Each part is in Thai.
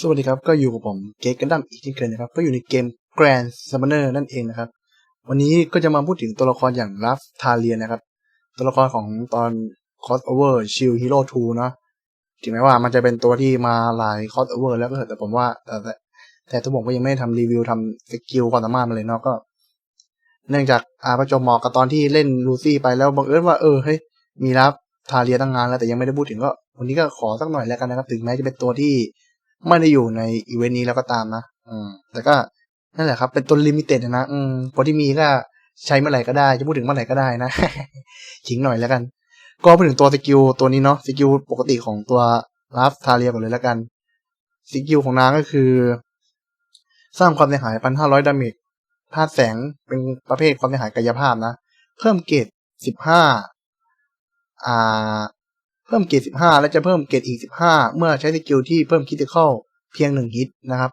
สวัสดีครับ ก็อยู่กับผมเกกันดั้มอีกเช่นเคยนะครับ ก็อยู่ในเกม Grand Summoner นั่นเองนะครับ วันนี้ก็จะมาพูดถึงตัวละครอย่างลัฟทาเลียนะครับ ตัวละครของตอน Crossover Shield Hero 2 เนอะถึงแม้ว่ามันจะเป็นตัวที่มาหลาย Crossover แล้วก็เถอะแต่ผมว่า แต่แต่แต่ทุกผมก็ยังไม่ได้ทำรีวิวทำสกิลความสามารถมาเลยเนาะก็ เนื่องจากอาประจวบเหมาะกับตอนที่เล่นลูซี่ไปแล้วบังเอิญว่าเออเฮ้ยมีลัฟทาเลียตั้งงานแล้วแต่ยังไม่ได้พูดถึงก็วันนี้ก็ขอสักหน่อยแล้วกันนะครับ ถึงแม้จะเป็นตัวที่ ไม่ได้อยู่ในอีเวนต์นี้แล้วก็ตามนะอืมแต่ก็นั่นแหละครับ เป็นตัวลิมิเต็ดนะอืมพอที่มีก็ใช้เมื่อไหร่ก็ได้ จะพูดถึงเมื่อไหร่ก็ได้นะขิงหน่อยแล้วกัน ก็พูดถึงตัวสกิลตัวนี้เนาะสกิลปกติของตัวลัฟทาเรียก่อนเลยแล้วกันสกิลของนางก็คือ สร้างความเสียหายพันห้าร้อยดาเมจธาตุแสงเป็นประเภทความเสียหายกายภาพนะ เพิ่มเกรดสิบห้าอ่า เพิ่มเกรด15 และจะเพิ่มเกรดอีก 15 เมื่อใช้สกิลที่เพิ่มคิติคอลเพียง 1 ฮิตนะครับ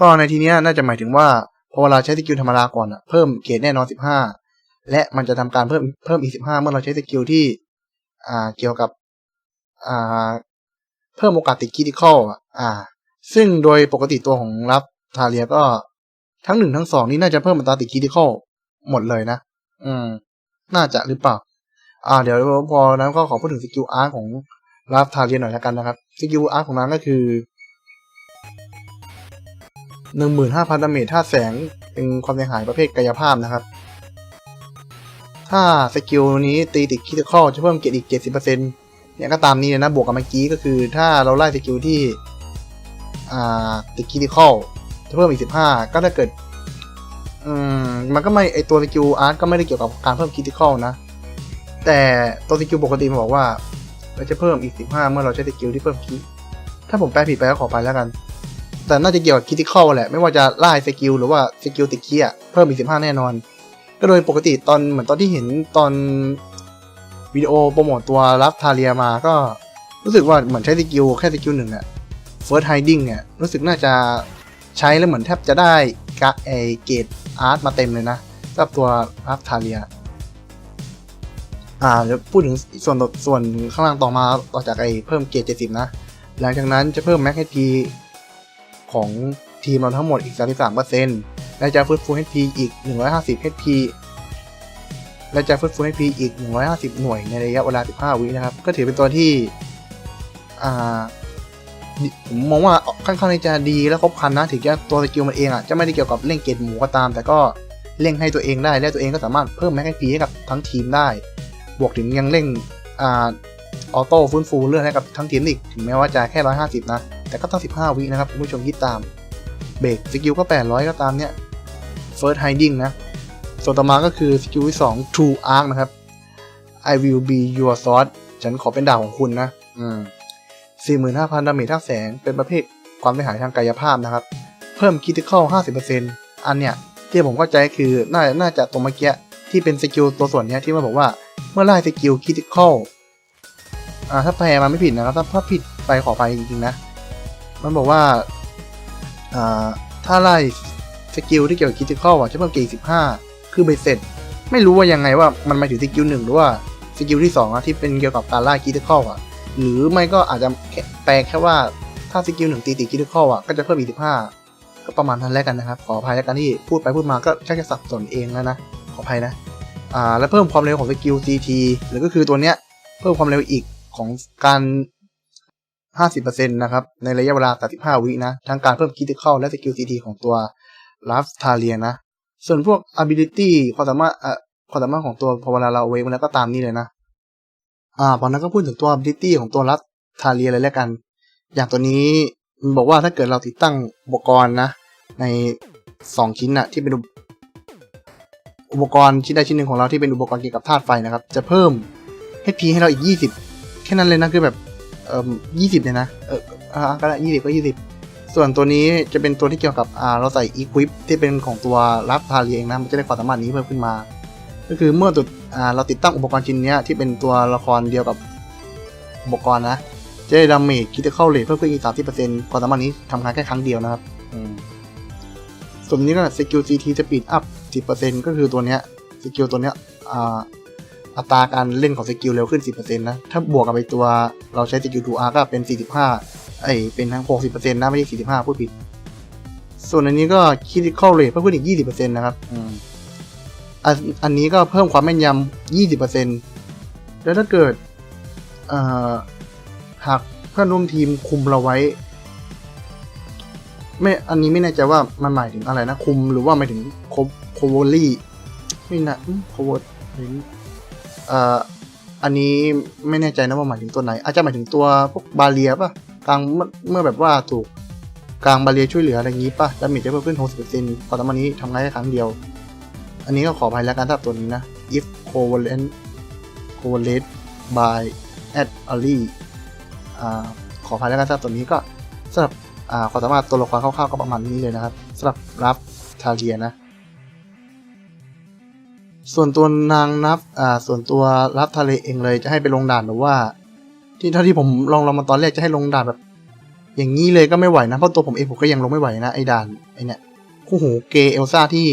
ก็ในทีนี้น่าจะหมายถึงว่าพอเวลาใช้สกิลธรรมดาก่อนอะเพิ่มเกรดแน่นอน 15 และมันจะทำการเพิ่มเพิ่มอีก 15 เมื่อเราใช้สกิลที่อ่าเกี่ยวกับอ่าเพิ่มโอกาสติดคิติคอลอะอ่าซึ่งโดยปกติตัวของรับทาเรียก็ทั้งหนึ่งทั้งสองนี่น่าจะเพิ่มอัตราติดคิติคอลหมดเลยนะ อืม น่าจะหรือเปล่า อ่าเดี๋ยวพอนั้นก็ขอพูดถึงสกิลอาร์ของราฟทาเรียนหน่อยละกันนะครับสกิลอาร์ของนั้นก็คือหนึ่งหมื่นห้าพันดาเมจท่าแสงเป็นความเสียหายประเภทกายภาพนะครับ ถ้าสกิลนี้ตีติดคิติคอจะเพิ่มเกรดอีกเจ็ดสิบเปอร์เซ็นต์เนี่ยก็ตามนี้เลยนะบวกกับเมื่อกี้ก็คือถ้าเราไล่สกิลที่อ่าติดคิติคอลจะเพิ่มอีกสิบห้าก็ถ้าเกิดอืมมันก็ไม่ไอตัวสกิลอาร์ก็ไม่ได้เกี่ยวกับการเพิ่มคิติคอลนะ แต่ตัวสกิลปกติมันบอกว่าเราจะเพิ่มอีก 15 เมื่อเราใช้สกิลที่เพิ่มคิถ้าผมแปลผิดไปก็ขอไปแล้วกัน แต่น่าจะเกี่ยวกับคิติคอลแหละ ไม่ว่าจะไล่สกิลหรือว่าสกิลติดคีอะเพิ่มอีก 15 แน่นอน ก็โดยปกติตอนเหมือนตอนที่เห็นตอนวิดีโอโปรโมทตัวรับทาเรียมาก็รู้สึกว่าเหมือนใช้สกิลแค่สกิลหนึ่งอะ First Hiding เนี่ยรู้สึกน่าจะใช้แล้วเหมือนแทบจะได้กะไอเกตอาร์ตมาเต็มเลยนะสำหรับตัวรับทาเรีย อ่าเดี๋ยวพูดถึงส่วนต่อส่วนข้างล่างต่อมาต่อจากไอ้เพิ่มเกรด70นะ หลังจากนั้นจะเพิ่มแม็ก HP ของทีมเราทั้งหมดอีก 33%และจะฟื้นฟู HP อีก 150 HP และจะฟื้นฟู HP อีก 150 หน่วยในระยะเวลา 15 วินะครับ ก็ถือเป็นตัวที่อ่าผมมองว่าค่อนข้างจะดีและครบครันนะ ถึงจะตัวสกิลมันเองอะจะไม่ได้เกี่ยวกับเร่งเกรดหมูก็ตาม แต่ก็เร่งให้ตัวเองได้และตัวเองก็สามารถเพิ่มแม็ก HP ให้กับทั้งทีมได้ บวกถึงยังเร่งออโต้ฟื้นฟูเลือดให้กับทั้งทีมอีก ถึงแม้ว่าจะแค่ 150 นะ แต่ก็ต้อง 15 วินะครับ คุณผู้ชมคิดตาม เบรกสกิลก็ 800 ก็ตามเนี่ย First Hiding นะ ส่วนต่อมาก็คือสกิลที่ 2 True Arc นะครับ I will be your sword ฉันขอเป็นดาบของคุณนะ อืม 45,000 ดาเมจท่าแสง เป็นประเภทความเสียหายทางกายภาพนะครับ เพิ่มคิติคอล50%อันเนี้ยที่ผมเข้าใจคือ น่าน่าจะตรงเมื่อกี้ที่เป็นสกิลตัวส่วนเนี้ยที่มันบอกว่า เมื่อไล่สกิลคิติคอลอ่าถ้าแปลมาไม่ผิดนะครับ ถ้าถ้าผิดไปขอไปจริงๆนะ มันบอกว่า อ่า ถ้าไล่สกิลที่เกี่ยวกับคิติคอลอะจะเพิ่มเกรด15คือเบสเสร็จไม่รู้ว่ายังไงว่ามันหมายถึงสกิลหนึ่งหรือว่าสกิลที่สองอะที่เป็นเกี่ยวกับการไล่คิติคอลอะ หรือไม่ก็อาจจะแปลแค่ว่าถ้าสกิลหนึ่งตีติคิติคอลอะก็จะเพิ่มอีก15ก็ประมาณนั้นแล้วกันนะครับ ขออภัยแล้วกันที่พูดไปพูดมาก็ชักจะสับสนเองแล้วนะ ขออภัยนะ อ่าและเพิ่มความเร็วของสกิล CT หรือก็คือตัวเนี้ยเพิ่มความเร็วอีกของการ 50%นะครับในระยะเวลา 35 วินะทั้งการเพิ่ม critical และสกิล CT ของตัว l a f t a l i a นะ ส่วนพวก ability ความสามารถอ่าความสามารถของตัวพอเวลาเราเวกมันแล้วก็ตามนี้เลยนะอ่าพอนนั้นก็พูดถึงตัว ability ของตัว l a f t a l i a เลยแล้วกัน อย่างตัวนี้มันบอกว่าถ้าเกิดเราติดตั้งอุปกรณ์นะใน 2 ชิ้นนะที่เป็น อุปกรณ์ชิ้นใดชิ้นหนึ่งของเราที่เป็นอุปกรณ์เกี่ยวกับธาตุไฟนะครับ จะเพิ่ม HP ให้เราอีก 20 แค่นั้นเลยนะคือแบบเอ่อ20 เนี่ยนะ เอออ่าก็ได้20 ก็ 20 ส่วนตัวนี้จะเป็นตัวที่เกี่ยวกับอ่าเราใส่ Equip ที่เป็นของตัวรับทาเรียเองนะ มันจะได้ความสามารถนี้เพิ่มขึ้นมา ก็คือเมื่อตุดอ่าเราติดตั้งอุปกรณ์ชิ้นเนี้ยที่เป็นตัวละครเดียวกับอุปกรณ์นะ จะได้ดาเมจคิดเข้าเลทเพิ่มขึ้นอีก 30%ความสามารถนี้ทำงานแค่ครั้งเดียวนะครับอืมส่วนนี้ก็สกิล CT จะปิดอัพ 10%ก็คือตัวเนี้ยสกิลตัวเนี้ยอ่าอัตราการเล่นของสกิลเร็วขึ้น 10%นะ ถ้าบวกกับไปตัวเราใช้สกิล 2R ก็เป็น 45ไอเป็นทั้ง 60%นะ ไม่ใช่ 45 พูดผิด ส่วนอันนี้ก็ critical rate เพิ่มขึ้นอีก 20%นะครับอืมอันอันนี้ก็เพิ่มความแม่นยำ 20%แล้วถ้าเกิดเอ่อหากเพื่อนร่วมทีมคุมเราไว้ ไม่อันนี้ไม่แน่ใจว่ามันหมายถึงอะไรนะคุมหรือว่าหมายถึงโคโคโวลี่ไม่นะโคโวเอ่ออันนี้ไม่แน่ใจนะว่าหมายถึงตัวไหน อาจจะหมายถึงตัวพวกบาเลียป่ะกลางเมื่อเมื่อแบบว่าถูกกลางบาเลียช่วยเหลืออะไรอย่างนี้ป่ะดาเมจจะเพิ่มขึ้น 60%พอตอนนี้ทำงานแค่ครั้งเดียว อันนี้ก็ขออภัยแล้วกันสำหรับตัวนี้นะ if covalent covalent by at ali อ่าขออภัยแล้วกันสำหรับตัวนี้ก็สำหรับ ความสามารถตัวละครคร่าวๆก็ประมาณนี้เลยนะครับสำหรับรับทาเรียนะ ส่วนตัวนางนับอ่าส่วนตัวรับทะเลเองเลยจะให้ไปลงด่านหรือว่า ที่เท่าที่ผมลองลองมาตอนแรกจะให้ลงด่านแบบ อย่างนี้เลยก็ไม่ไหวนะเพราะตัวผมเองผมก็ยังลงไม่ไหวนะไอ้ด่านไอ้เนี่ยคู่หูเกเอลซ่าที่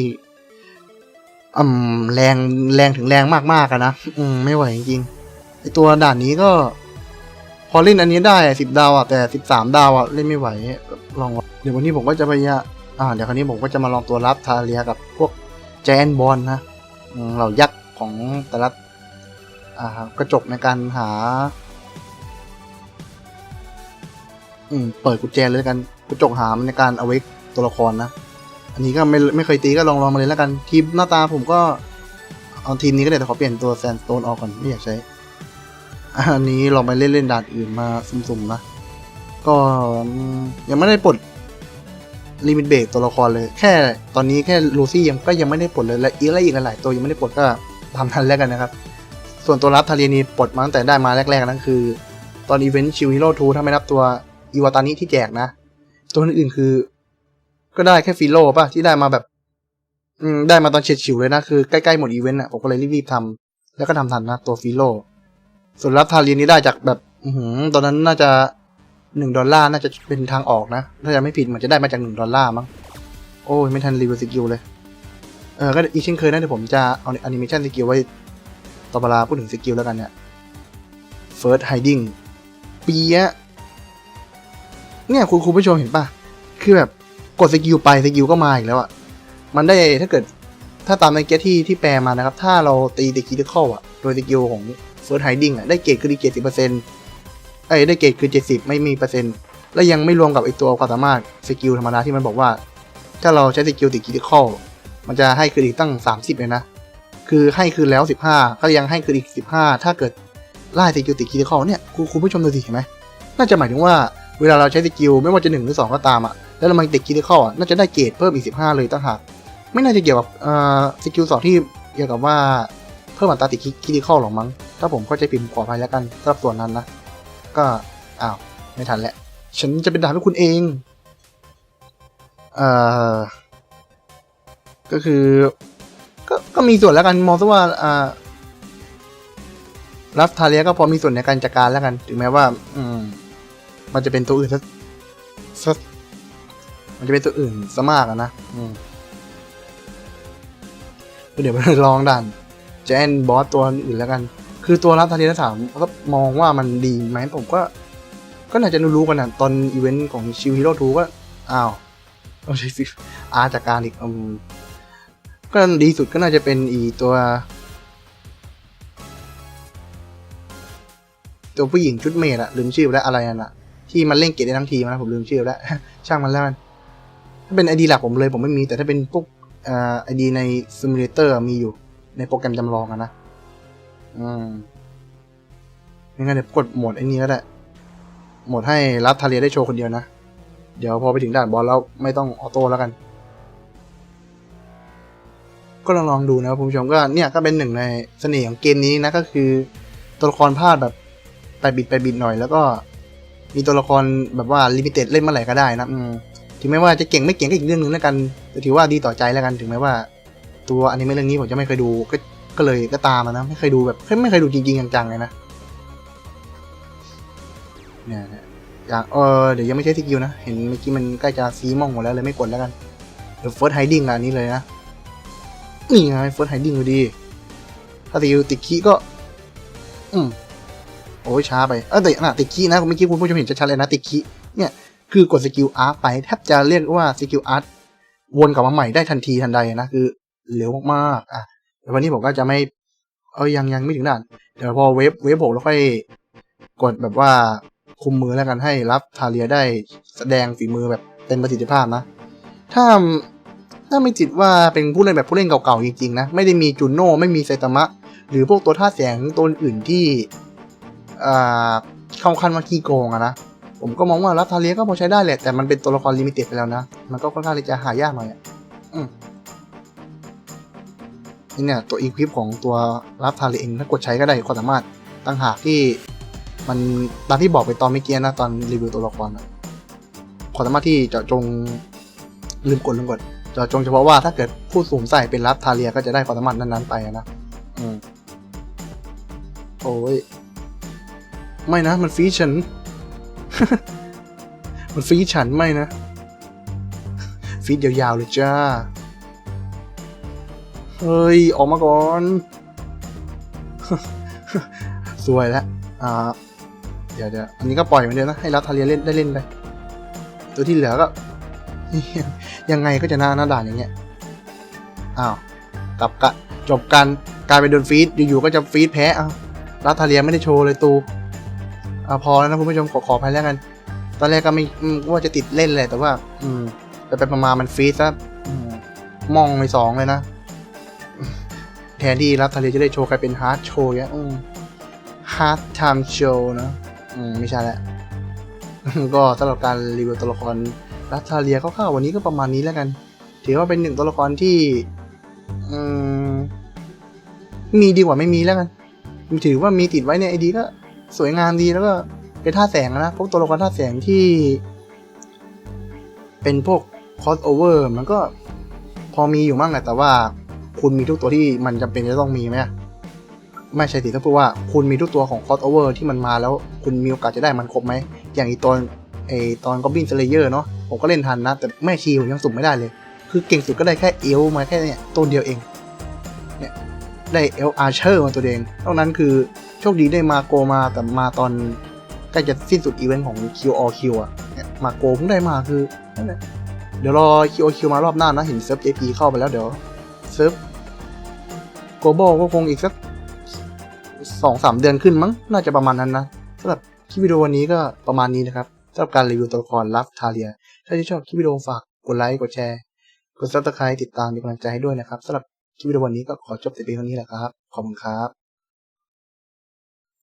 อืมแรงแรงถึงแรงมากๆอะนะอืมไม่ไหวจริงๆไอตัวด่านนี้ก็ พอเล่นอันนี้ได้สิบดาวอะแต่สิบสามดาวอะเล่นไม่ไหวลองเดี๋ยววันนี้ผมก็จะพยายามอ่าเดี๋ยวคราวนี้ผมก็จะมาลองตัวรับทาเรียกับพวกแจนบอลนะเหล่ายักษ์ของแต่ละอ่ากระจกในการหา อืมเปิดกุญแจเลยกันกระจกหามในการเอาไว้ตัวละครนะอันนี้ก็ไม่ไม่เคยตีก็ลองลองมาเลยแล้วกันทีมหน้าตาผมก็เอาทีมนี้ก็ได้แต่ขอเปลี่ยนตัวแซนสโตนออกก่อนไม่อยากใช้ อันนี้ลองไปเล่นเล่นด่านอื่นมาสุ่มๆนะ ก็ยังไม่ได้ปลดลิมิตเบรกตัวละครเลย แค่ตอนนี้แค่ลูซี่ยังก็ยังไม่ได้ปลดเลย และอีกอะไรอีกหลายตัวยังไม่ได้ปลดก็ทำทันแล้วกันนะครับ ส่วนตัวรับทาเรียนีปลดมาตั้งแต่ได้มาแรกๆนั่นคือ ตอนอีเวนต์ชิวฮีโร่ทูถ้าไม่นับตัวอีวาตานิที่แจกนะ ตัวอื่นๆคือ ก็ได้แค่ฟิโลป่ะที่ได้มาแบบ อืมได้มาตอนเฉียดฉิวเลยนะคือใกล้ๆหมดอีเวนต์อะผมก็เลยรีบๆทำแล้วก็ทำทันนะตัวฟิโล ส่วนรับทารีนนี้ได้จากแบบหืตอนนั้นน่าจะหนึ่งดอลลาร์น่าจะเป็นทางออกนะ ถ้าจะไม่ผิดเหมือนจะได้มาจากหนึ่งดอลลาร์มั้ง โอ้ยไม่ทันรีวิวสกิลเลย เออก็อีกเช่นเคยนะเดี๋ยวผมจะเอาแอนิเมชันสกิลไว้ต่อเวลาพูดถึงสกิลแล้วกันเนี่ย First Hiding ปีอะเนี่ยคุณคุณผู้ชมเห็นป่ะ คือแบบกดสกิลไปสกิลก็มาอีกแล้วอะมันได้ถ้าเกิดถ้าตามในเกตที่ที่แปลมานะครับ ถ้าเราตีตีคิดเข้าอะโดยสกิลของ First Hiding อะได้เกรดคือดีเกรดสิบเปอร์เซ็นต์เอ้ยได้เกรดคือเจ็ดสิบไม่มีเปอร์เซ็นต์และยังไม่รวมกับไอตัวความสามารถสกิลธรรมดาที่มันบอกว่า ถ้าเราใช้สกิลติดคิดเข้ามันจะให้คืนอีกตั้งสามสิบเลยนะ คือให้คืนแล้วสิบห้าก็ยังให้คืนอีกสิบห้าถ้าเกิดไล่สกิลติดคิดเข้าเนี่ยคุณคุณผู้ชมดูสิเห็นไหมน่าจะหมายถึงว่าเวลาเราใช้สกิลไม่ว่าจะหนึ่งหรือสองก็ตามอะแล้วเรามาติดคิดเข้าอะน่าจะได้เกรดเพิ่มอีกสิบห้าเลยต่างหากไม่น่าจะเกี่ยวกับเอ่อสกิลสองที่เกี่ยวกับว่าเพิ่มอัตราติดคิดเข้าหรอกมั้ง ถ้าผมเข้าใจผิดผมขออภัยแล้วกันสำหรับส่วนนั้นนะ ก็อ้าวไม่ทันแล้วฉันจะเป็นด่าให้คุณเองเอ่อก็คือ ก็ก็มีส่วนแล้วกันมองซะว่าอ่ารับทาเลียก็พอมีส่วนในการจัดการแล้วกัน ถึงแม้ว่า อืม มันจะเป็นตัวอื่นซะซะมันจะเป็นตัวอื่นซะมากอะนะอืมเดี๋ยวไปลองด่านแจนบอสตัวอื่นแล้วกัน คือตัวรับทาเลียถามก็มองว่ามันดีไหมผมก็ ก็น่าจะรู้ๆกันนะตอนอีเวนต์ของชิวฮีโร่ทูก็อ้าวต้องใช้ซิอาจากการอีกอืมก็ดีสุดก็น่าจะเป็นอีตัว ตัวผู้หญิงชุดเมดอะลืมชื่อไปแล้วอะไรนั่นอะที่มันเล่นเกตได้ทั้งทีมนะผมลืมชื่อแล้ว ช่างมันแล้วกันถ้าเป็นไอดีหลักผมเลยผมไม่มี แต่ถ้าเป็นพวกเอ่อไอดีในซิมูเลเตอร์มีอยู่ในโปรแกรมจำลองอะนะ อืมงั้นเดี๋ยวกดโหมดไอ้นี้ก็ได้โหมดให้รับทาเรียได้โชว์คนเดียวนะ เดี๋ยวพอไปถึงด่านบอสแล้วไม่ต้องออโต้แล้วกัน ก็ลองลองดูนะครับคุณผู้ชมก็เนี่ยก็เป็นหนึ่งในเสน่ห์ของเกมนี้นะก็คือ ตัวละครพลาดแบบไปบิดไปบิดหน่อย แล้วก็มีตัวละครแบบว่าลิมิเต็ดเล่นเมื่อไหร่ก็ได้นะอืมถึงแม้ว่าจะเก่งไม่เก่งก็อีกเรื่องหนึ่งแล้วกันแต่ถือว่าดีต่อใจแล้วกันถึงแม้ว่า ตัวอนิเมะเรื่องนี้ผมจะไม่เคยดูก็ ก็เลยก็ตามอะนะ ไม่เคยดูแบบไม่เคยดูจริงๆจังๆเลยนะ เนี่ยอย่างเออเดี๋ยวยังไม่ใช้สกิลนะ เห็นเมื่อกี้มันใกล้จะซีมองหมดแล้วเลยไม่กดแล้วกันเดี๋ยวเฟิร์สไฮดิ้งอันนี้เลยนะ นี่ไงเฟิร์สไฮดิ้งดูดี ถ้าสกิลติดคีก็ อืมโอ้ยช้าไป เออแต่น่ะติดคีนะเมื่อกี้คุณผู้ชมเห็นชัดๆเลยนะติดคีเนี่ยคือกดสกิลอาร์ไปแทบจะเรียกว่าสกิลอาร์วนกลับมาใหม่ได้ทันทีทันใดนะคือเร็วมากๆอะ แต่วันนี้ผมก็จะไม่ เออยังยังไม่ถึงด่าน เดี๋ยวพอเวฟเวฟหกแล้วค่อยกดแบบว่าคุมมือแล้วกันให้รับทาเรียได้แสดงฝีมือแบบเต็มประสิทธิภาพนะ ถ้าถ้าไม่จิตว่าเป็นผู้เล่นแบบผู้เล่นเก่าๆจริงๆนะ ไม่ได้มีจุนโน่ไม่มีไซตามะ หรือพวกตัวท่าแสงตัวอื่นที่อ่าเข้าขั้นว่าขี้โกงอะนะผมก็มองว่ารับทาเลียก็พอใช้ได้แหละแต่มันเป็นตัวละครลิมิเต็ดไปแล้วนะ มันก็ค่อนข้างที่จะหายากหน่อยอะอืม นี่เนี่ยตัวอีควิปของตัวรับทาเลียเองถ้ากดใช้ก็ได้ความสามารถตั้งหากที่มันตามที่บอกไปตอนเมื่อกี้นะตอนรีวิวตัวละครอะความสามารถที่เจาะจงลืมกดลืมกดเจาะจงเฉพาะว่าถ้าเกิดผู้สวมใส่เป็นรับทาเลียก็จะได้ความสามารถนั้นๆไปนะอืมโอ้ยไม่นะ มันฟีฉัน มันฟีฉันไม่นะ ฟีดยาวๆเลยจ้า เฮ้ย ออกมาก่อน สวยแล้วอ่า เดี๋ยวเดี๋ยวอันนี้ก็ปล่อยมันเดียวนะ ให้รับทาเรียเล่นได้เล่นไป ตัวที่เหลือก็ ยังไงก็จะหน้าหน้าด่านอย่างเงี้ย อ้าวกลับกะจบกันกลายเป็นโดนฟีดอยู่ๆก็จะฟีดแพ้เอารับทาเรียไม่ได้โชว์เลยตูอ่าพอแล้วนะคุณผู้ชมขอขออภัยแล้วกัน ตอนแรกก็ไม่ว่าจะติดเล่นเลยแต่ว่า อืมแต่ไปประมาณมันฟีดซะอืมมองไปสองเลยนะ แทนที่รับทาเรียจะได้โชว์กลายเป็นฮาร์ดโชว์เนี่ยฮาร์ดไทม์โชว์นะอืมไม่ใช่แล้วก็สำหรับการรีวิวตัวละครรัตทาเลียคร่าวๆวันนี้ก็ประมาณนี้แล้วกัน ถือว่าเป็นหนึ่งตัวละครที่อมีดีกว่าไม่มีแล้วกันถือว่ามีติดไว้ในไอดีก็สวยงามดีแล้วก็เป็นท่าแสงนะพวกตัวละครท่าแสงที่ เป็นพวก crossover มันก็พอมีอยู่มั่งแหละแต่ว่า คุณมีทุกตัวที่มันจำเป็นจะต้องมีไหมไม่ใช่สิถ้าพูดว่าคุณมีทุกตัวของ crossover ที่มันมาแล้วคุณมีโอกาสจะได้มันครบไหม อย่างอีตอนไอตอน Goblin Slayer เนาะผมก็เล่นทันนะ แต่แม่ชีผมยังสุ่มไม่ได้เลย คือเก่งสุดก็ได้แค่เอลมาแค่เนี่ยตัวเดียวเองเนี่ยได้เอลอาร์เชอร์มาตัวเองนอกนั้นคือโชคดีได้มาโกมาแต่มาตอนใกล้จะสิ้นสุดอีเวนต์ของ QOQ อะเนี่ยมาโกเพิ่งได้มาคือนั่นแหละเดี๋ยวรอ QOQ มารอบหน้านะเห็นเซิร์ฟ JP เข้าไปแล้วเดี๋ยว เซิร์ฟ Global ก็คงอีกสักสองสามเดือนขึ้นมั้ง น่าจะประมาณนั้นนะสำหรับคลิปวิดีโอวันนี้ก็ประมาณนี้นะครับสำหรับการรีวิวตัวละครลับทาเลีย ถ้าที่ชอบคลิปวิดีโอฝากกดไลค์กดแชร์ กดซับสไครต์ติดตามเป็นกำลังใจให้ด้วยนะครับสำหรับคลิปวิดีโอวันนี้ก็ขอจบแต่เพียงเท่านี้แหละครับ ขอบคุณครับ